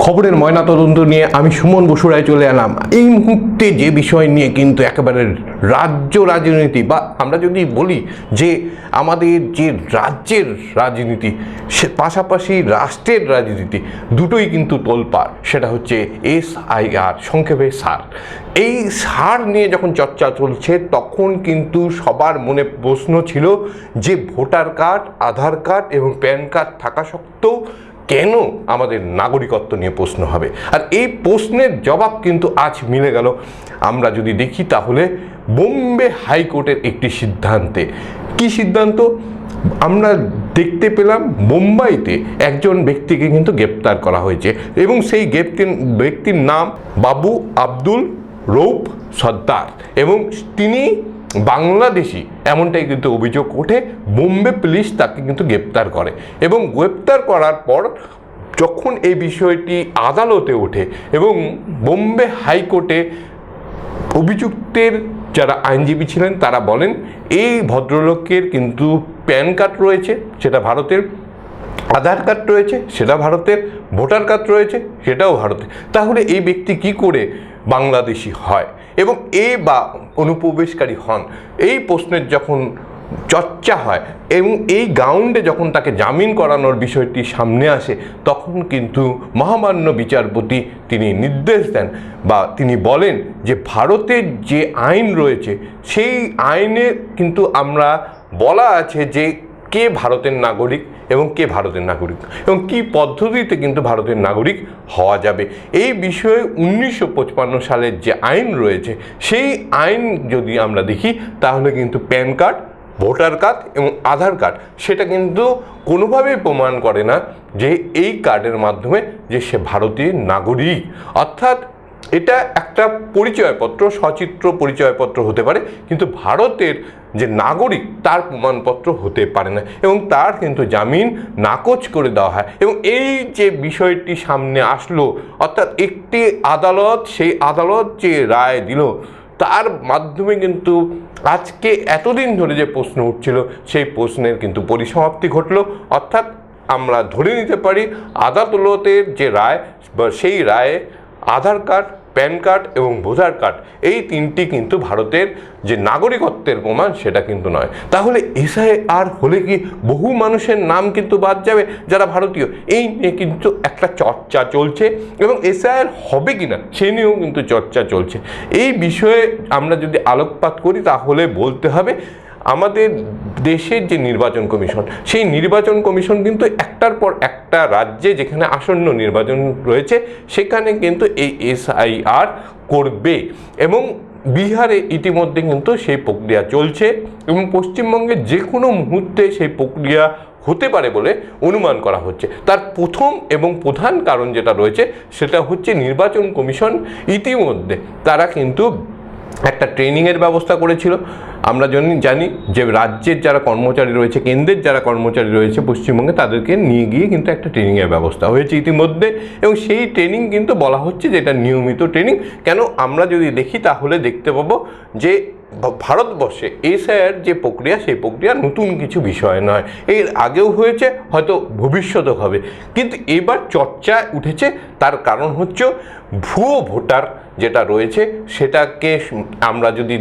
খবরের ময়নাতদন্ত নিয়ে আমি সুমন বসুরায় চলে এলাম। এই মুহূর্তে যে বিষয় নিয়ে কিন্তু একেবারে রাজ্য রাজনীতি বা আমরা যদি বলি যে আমাদের যে রাজ্যের রাজনীতি, সে পাশাপাশি রাষ্ট্রের রাজনীতি দুটোই কিন্তু তোলপাড়। সেটা হচ্ছে এস আই আর, সংক্ষেপে সার। এই সার নিয়ে যখন চর্চা চলছে, তখন কিন্তু সবার মনে প্রশ্ন ছিল যে ভোটার কার্ড, আধার কার্ড এবং প্যান কার্ড থাকা সত্ত্বেও কেন আমাদের নাগরিকত্ব নিয়ে প্রশ্ন হবে? আর এই প্রশ্নের জবাব কিন্তু আজ মিলে গেল। আমরা যদি দেখি তাহলে বোম্বে হাইকোর্টের একটি সিদ্ধান্তে। কি সিদ্ধান্ত? আমরা দেখতে পেলাম মুম্বাইতে একজন ব্যক্তিকে কিন্তু গ্রেপ্তার করা হয়েছে এবং সেই গ্রেপ্তির, ব্যক্তির নাম বাবু আব্দুল রৌফ সর্দার এবং তিনি বাংলাদেশি এমনটাই কিন্তু অভিযোগ ওঠে, বোম্বে পুলিশ তাকে কিন্তু গ্রেপ্তার করে এবং গ্রেপ্তার করার পর যখন এই বিষয়টি আদালতে ওঠে এবং বোম্বে হাইকোর্টে অভিযুক্তের যারা আইনজীবী ছিলেন তারা বলেন, এই ভদ্রলোকের কিন্তু প্যান কার্ড রয়েছে, সেটা ভারতের, আধার কার্ড রয়েছে, সেটা ভারতের, ভোটার কার্ড রয়েছে, সেটাও ভারতের। তাহলে এই ব্যক্তি কি করে বাংলাদেশি হয় এবং এ বা অনুপ্রবেশকারী হন। এই প্রশ্নের যখন চর্চা হয় এবং এই গ্রাউন্ডে যখন তাকে জামিন করানোর বিষয়টি সামনে আসে, তখন কিন্তু মহামান্য বিচারপতি তিনি নির্দেশ দেন বা তিনি বলেন যে ভারতের যে আইন রয়েছে, সেই আইনে কিন্তু আমরা বলা আছে যে কে ভারতের নাগরিক এবং কে ভারতের নাগরিক? এবং কি পদ্ধতিতে কিন্তু ভারতের নাগরিক হওয়া যাবে? এই বিষয়ে উনিশশো সালের যে আইন রয়েছে, সেই আইন যদি আমরা দেখি, তাহলে কিন্তু প্যান কার্ড, ভোটার কার্ড এবং আধার কার্ড, সেটা কিন্তু কোনোভাবেই প্রমাণ করে না যে এই কার্ডের মাধ্যমে যে সে ভারতীয় নাগরিক। অর্থাৎ এটা একটা পরিচয়পত্র, সচিত্র পরিচয়পত্র হতে পারে, কিন্তু ভারতের যে নাগরিক তার প্রমাণপত্র হতে পারে না এবং তার কিন্তু জামিন নাকচ করে দেওয়া হয় এবং এই যে বিষয়টি সামনে আসলো, অর্থাৎ একটি আদালত সেই আদালত যে রায় দিল, তার মাধ্যমে কিন্তু আজকে এতদিন ধরে যে প্রশ্ন উঠছিল, সেই প্রশ্নের কিন্তু পরিসমাপ্তি ঘটলো। অর্থাৎ আমরা ধরে নিতে পারি, আদালতের যে রায় সেই রায়ে আধার কার্ড, প্যান কার্ড এবং ভোটার কার্ড এই তিনটি কিন্তু ভারতের যে নাগরিকত্বের প্রমাণ সেটা কিন্তু নয়। তাহলে এসআই আর হলে কি বহু মানুষের নাম কিন্তু বাদ যাবে যারা ভারতীয়? এই নিয়ে কিন্তু একটা চর্চা চলছে এবং এসআইআর হবে কি না সে নিয়েও কিন্তু চর্চা চলছে। এই বিষয়ে আমরা যদি আলোকপাত করি তাহলে বলতে হবে আমাদের দেশের যে নির্বাচন কমিশন, সেই নির্বাচন কমিশন কিন্তু একটার পর একটা রাজ্যে যেখানে আসন্ন নির্বাচন রয়েছে, সেখানে কিন্তু এই এসআইআর করবে। এবং বিহারে ইতিমধ্যে কিন্তু সেই প্রক্রিয়া চলছে এবং পশ্চিমবঙ্গে যে কোনো মুহূর্তে সেই প্রক্রিয়া হতে পারে বলে অনুমান করা হচ্ছে। তার প্রথম এবং প্রধান কারণ যেটা রয়েছে, সেটা হচ্ছে নির্বাচন কমিশন ইতিমধ্যে তারা কিন্তু একটা ট্রেনিংয়ের ব্যবস্থা করেছিল। আমরা জানি জানি যে রাজ্যের যারা কর্মচারী রয়েছে, কেন্দ্রের যারা কর্মচারী রয়েছে পশ্চিমবঙ্গে, তাদেরকে নিয়ে গিয়ে কিন্তু একটা ট্রেনিংয়ের ব্যবস্থা হয়েছে ইতিমধ্যে। এবং সেই ট্রেনিং কিন্তু বলা হচ্ছে যে এটা নিয়মিত ট্রেনিং কেন আমরা যদি দেখি, তাহলে দেখতে পাবো যে ভারতবর্ষে এসআইআর যে প্রক্রিয়া, সেই প্রক্রিয়া নতুন কিছু বিষয় নয়। এর আগেও হয়েছে, হয়তো ভবিষ্যতেও হবে। কিন্তু এবার চর্চা উঠেছে, তার কারণ হচ্ছে ভুয়ো ভোটার যেটা রয়েছে, সেটাকে আমরা যদি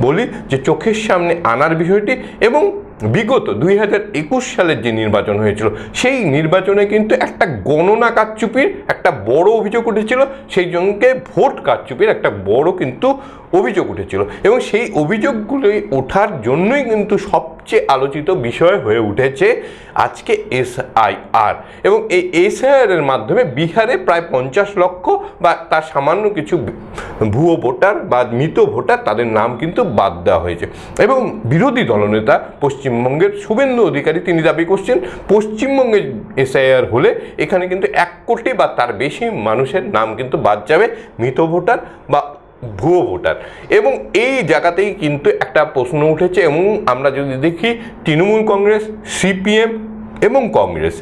বলি যে চোখের সামনে আনার বিষয়টি এবং বিগত দুই হাজার একুশ সালের যে নির্বাচন হয়েছিল, সেই নির্বাচনে কিন্তু একটা গণনা কারচুপির একটা বড় অভিযোগ উঠেছিল, সেই জনকে ভোট কারচুপির একটা বড় কিন্তু অভিযোগ উঠেছিল। এবং সেই অভিযোগগুলি ওঠার জন্যই কিন্তু সবচেয়ে আলোচিত বিষয় হয়ে উঠেছে আজকে এসআইআর এবং এই এসআইআর এর মাধ্যমে বিহারে প্রায় পঞ্চাশ লক্ষ বা তার সামান্য কিছু ভুয়ো ভোটার বা মৃত ভোটার তাদের নাম কিন্তু বাদ দেওয়া হয়েছে। এবং বিরোধী দলনেতা পশ্চিমবঙ্গের শুভেন্দু অধিকারী তিনি দাবি করছেন, পশ্চিমবঙ্গে এসআইআর হলে এখানে কিন্তু এক কোটি বা তার বেশি মানুষের নাম কিন্তু বাদ যাবে, মৃত ভোটার বা ভুয়ো ভোটার। এবং এই জায়গাতেই কিন্তু একটা প্রশ্ন উঠেছে এবং আমরা যদি দেখি, তৃণমূল কংগ্রেস, সিপিএম এবং কংগ্রেস,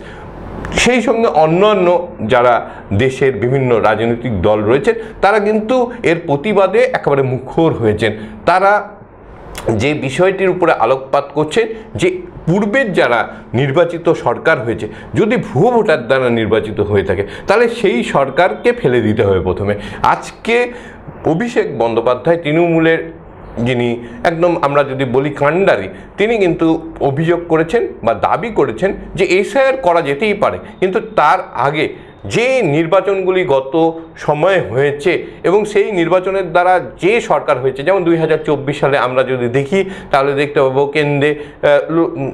সেই সঙ্গে অন্যান্য যারা দেশের বিভিন্ন রাজনৈতিক দল রয়েছে তারা কিন্তু এর প্রতিবাদে একেবারে মুখর হয়েছেন। তারা যে বিষয়টির উপরে আলোকপাত করছেন যে পূর্বের যারা নির্বাচিত সরকার হয়েছে, যদি ভুয়ো ভোটার দ্বারা নির্বাচিত হয়ে থাকে, তাহলে সেই সরকারকে ফেলে দিতে হবে প্রথমে। আজকে অভিষেক বন্দ্যোপাধ্যায় তৃণমূলের যিনি, একদম আমরা যদি বলি কাণ্ডারি, তিনি কিন্তু অভিযোগ করেছেন বা দাবি করেছেন যে এসআইআর করা যেতেই পারে, কিন্তু তার আগে যে নির্বাচনগুলি গত সময়ে হয়েছে এবং সেই নির্বাচনের দ্বারা যে সরকার হয়েছে, যেমন দুই হাজার চব্বিশ সালে আমরা যদি দেখি, তাহলে দেখতে পাবো কেন্দ্রে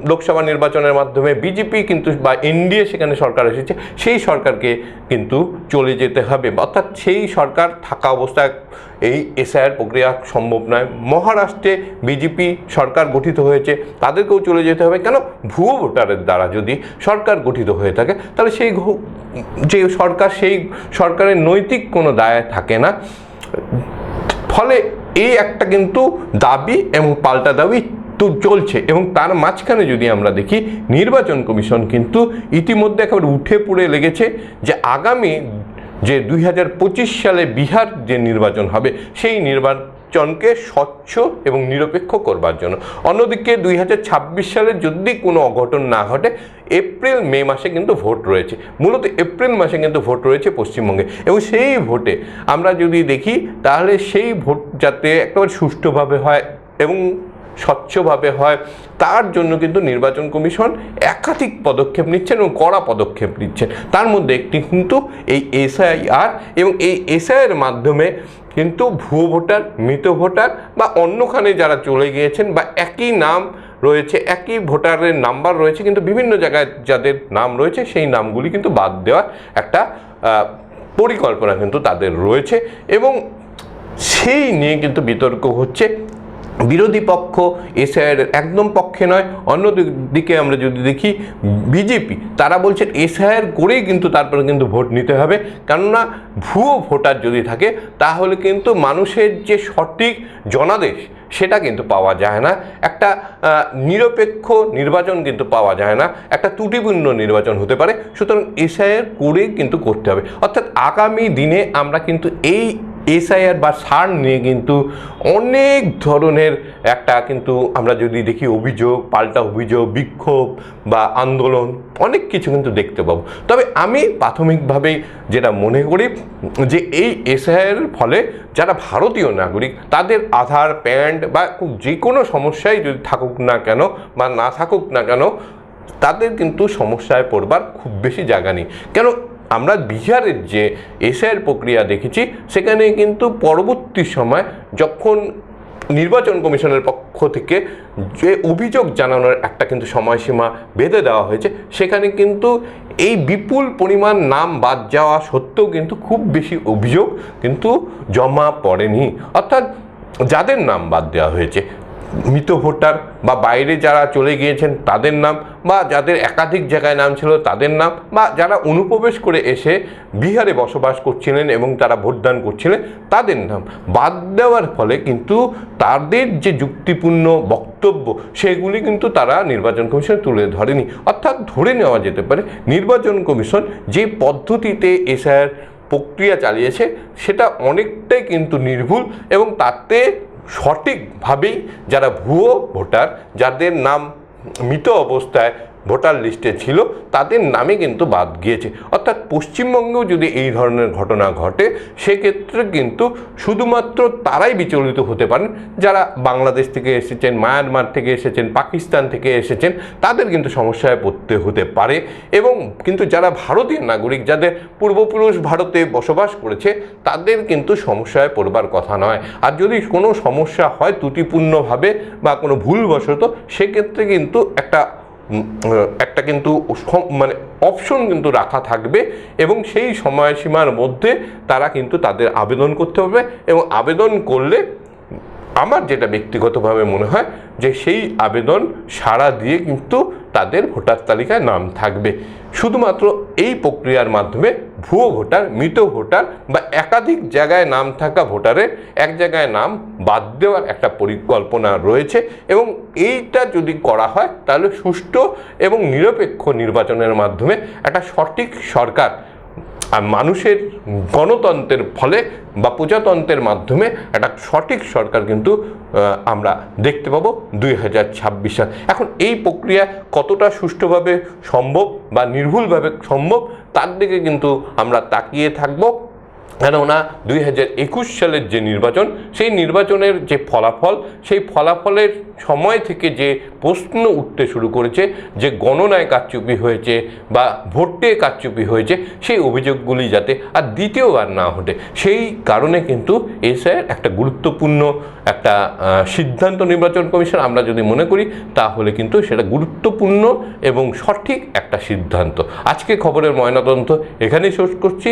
লোকসভা নির্বাচনের মাধ্যমে বিজেপি কিন্তু বা এনডিএ সেখানে সরকার এসেছে, সেই সরকারকে কিন্তু চলে যেতে হবে। অর্থাৎ সেই সরকার থাকা অবস্থায় এই এসআইআর প্রক্রিয়া সম্ভব নয়। মহারাষ্ট্রে বিজেপি সরকার গঠিত হয়েছে, তাদেরকেও চলে যেতে হবে। কেন? ভুয়ো ভোটারের দ্বারা যদি সরকার গঠিত হয়ে থাকে, তাহলে সেই ঘ- যে সরকার, সেই সরকারের নৈতিক কোনো দায় থাকে না। ফলে এই একটা কিন্তু দাবি এবং পাল্টা দাবি তো চলছে এবং তার মাঝখানে যদি আমরা দেখি, নির্বাচন কমিশন কিন্তু ইতিমধ্যে একেবারে উঠে পড়ে লেগেছে যে আগামী যে দুই হাজার পঁচিশ সালে বিহার যে নির্বাচন হবে, সেই নির্বাচনকে স্বচ্ছ এবং নিরপেক্ষ করবার জন্য। অন্যদিকে দুই হাজার ছাব্বিশ সালে যদি কোনো অঘটন না ঘটে, এপ্রিল, মে মাসে কিন্তু ভোট রয়েছে। মূলত এপ্রিল মাসে কিন্তু ভোট রয়েছে পশ্চিমবঙ্গে। এবং সেই ভোটে আমরা যদি দেখি, তাহলে সেই ভোট যাতে একেবারে সুষ্ঠুভাবে হয় এবং স্বচ্ছভাবে হয়, তার জন্য কিন্তু নির্বাচন কমিশন একাধিক পদক্ষেপ নিচ্ছেন এবং কড়া পদক্ষেপ নিচ্ছেন। তার মধ্যে একটি কিন্তু এই এসআইআর এবং এই এসআইয়ের মাধ্যমে কিন্তু ভুয়ো ভোটার, মৃত ভোটার বা অন্যখানে যারা চলে গিয়েছেন বা একই নাম রয়েছে, একই ভোটারের নাম্বার রয়েছে, কিন্তু বিভিন্ন জায়গায় যাদের নাম রয়েছে, সেই নামগুলি কিন্তু বাদ দেওয়ার একটা পরিকল্পনা কিন্তু তাদের রয়েছে এবং সেই নিয়ে কিন্তু বিতর্ক হচ্ছে। বিরোধী পক্ষ এসআইয়ের একদম পক্ষে নয়। অন্য দিক- আমরা যদি দেখি, বিজেপি, তারা বলছেন এসআইআর করেই কিন্তু তারপরে কিন্তু ভোট নিতে হবে। কেননা ভুয়ো ভোটার যদি থাকে, তাহলে কিন্তু মানুষের যে সঠিক জনাদেশ, সেটা কিন্তু পাওয়া যায় না। একটা নিরপেক্ষ নির্বাচন কিন্তু পাওয়া যায় না। একটা ত্রুটিপূর্ণ নির্বাচন হতে পারে। সুতরাং এসআইআর করেই কিন্তু করতে হবে। অর্থাৎ আগামী দিনে আমরা কিন্তু এই এসআইআর বা সার নিয়ে কিন্তু অনেক ধরনের একটা কিন্তু আমরা যদি দেখি অভিযোগ, পাল্টা অভিযোগ, বিক্ষোভ বা আন্দোলন, অনেক কিছু কিন্তু দেখতে পাবো। তবে আমি প্রাথমিকভাবেই যেটা মনে করি যে এই এসআইআর ফলে যারা ভারতীয় নাগরিক, তাদের আধার, প্যান্ট বা যে কোনো সমস্যাই যদি থাকুক না কেন বা না থাকুক না কেন, তাদের কিন্তু সমস্যায় পড়বার খুব বেশি জায়গা নেই। কেন আমরা বিহারের যে এসআইয়ের প্রক্রিয়া দেখেছি, সেখানে কিন্তু পরবর্তী সময় যখন নির্বাচন কমিশনের পক্ষ থেকে যে অভিযোগ জানানোর একটা কিন্তু সময়সীমা বেঁধে দেওয়া হয়েছে, সেখানে কিন্তু এই বিপুল পরিমাণ নাম বাদ যাওয়া সত্ত্বেও কিন্তু খুব বেশি অভিযোগ কিন্তু জমা পড়েনি। অর্থাৎ যাদের নাম বাদ দেওয়া হয়েছে মৃত ভোটার বা বাইরে যারা চলে গিয়েছেন তাদের নাম বা যাদের একাধিক জায়গায় নাম ছিল তাদের নাম বা যারা অনুপ্রবেশ করে এসে বিহারে বসবাস করছিলেন এবং তারা ভোটদান করছিলেন তাদের নাম বাদ দেওয়ার ফলে কিন্তু তাদের যে যুক্তিপূর্ণ বক্তব্য সেগুলি কিন্তু তারা নির্বাচন কমিশন তুলে ধরেনি। অর্থাৎ ধরে নেওয়া যেতে পারে নির্বাচন কমিশন যে পদ্ধতিতে এসআইআর প্রক্রিয়া চালিয়েছে সেটা অনেকটাই কিন্তু নির্ভুল এবং তাতে সঠিকভাবেই যারা ভুয়ো ভোটার যাদের নাম মৃত অবস্থায় ভোটার লিস্টে ছিল, তাদের নামে কিন্তু বাদ গিয়েছে। অর্থাৎ পশ্চিমবঙ্গেও যদি এই ধরনের ঘটনা ঘটে, সেক্ষেত্রে কিন্তু শুধুমাত্র তারাই বিচলিত হতে পারেন। যারা বাংলাদেশ থেকে এসেছেন, মায়ানমার থেকে এসেছেন, পাকিস্তান থেকে এসেছেন, তাদের কিন্তু সমস্যায় পড়তে হতে পারে। এবং কিন্তু যারা ভারতীয় নাগরিক, যাদের পূর্বপুরুষ ভারতে বসবাস করেছে, তাদের কিন্তু সমস্যায় পড়বার কথা নয়। আর যদি কোনো সমস্যা হয় ত্রুটিপূর্ণভাবে বা কোনো ভুলবশত, সেক্ষেত্রে কিন্তু একটা একটা কিন্তু মানে অপশন কিন্তু রাখা থাকবে এবং সেই সময়সীমার মধ্যে তারা কিন্তু তাদের আবেদন করতে হবে এবং আবেদন করলে আমার যেটা ব্যক্তিগতভাবে মনে হয় যে সেই আবেদন সাড়া দিয়ে কিন্তু তাদের ভোটার তালিকায় নাম থাকবে। শুধুমাত্র এই প্রক্রিয়ার মাধ্যমে ভুয়ো ভোটার, মৃত ভোটার বা একাধিক জায়গায় নাম থাকা ভোটারের এক জায়গায় নাম বাদ দেওয়ার একটা পরিকল্পনা রয়েছে এবং এইটা যদি করা হয় তাহলে সুষ্ঠু এবং নিরপেক্ষ নির্বাচনের মাধ্যমে একটা সঠিক সরকার আর মানুষের গণতন্ত্রের ফলে বা প্রজাতন্ত্রের মাধ্যমে একটা সঠিক সরকার কিন্তু আমরা দেখতে পাবো দুই হাজার ছাব্বিশ সাল। এখন এই প্রক্রিয়া কতটা সুষ্ঠুভাবে সম্ভব বা নির্ভুলভাবে সম্ভব, তার দিকে কিন্তু আমরা তাকিয়ে থাকব। কেননা দুই হাজার একুশ সালের যে নির্বাচন, সেই নির্বাচনের যে ফলাফল, সেই ফলাফলের সময় থেকে যে প্রশ্ন উঠতে শুরু করেছে, যে গণনায় কারচুপি হয়েছে বা ভোটে কারচুপি হয়েছে, সেই অভিযোগগুলি যাতে আর দ্বিতীয়বার না ওঠে সেই কারণে কিন্তু এসআইয়ের একটা গুরুত্বপূর্ণ একটা সিদ্ধান্ত নির্বাচন কমিশন আমরা যদি মনে করি, তাহলে কিন্তু সেটা গুরুত্বপূর্ণ এবং সঠিক একটা সিদ্ধান্ত। আজকে খবরের ময়নাতদন্ত এখানেই শেষ করছি।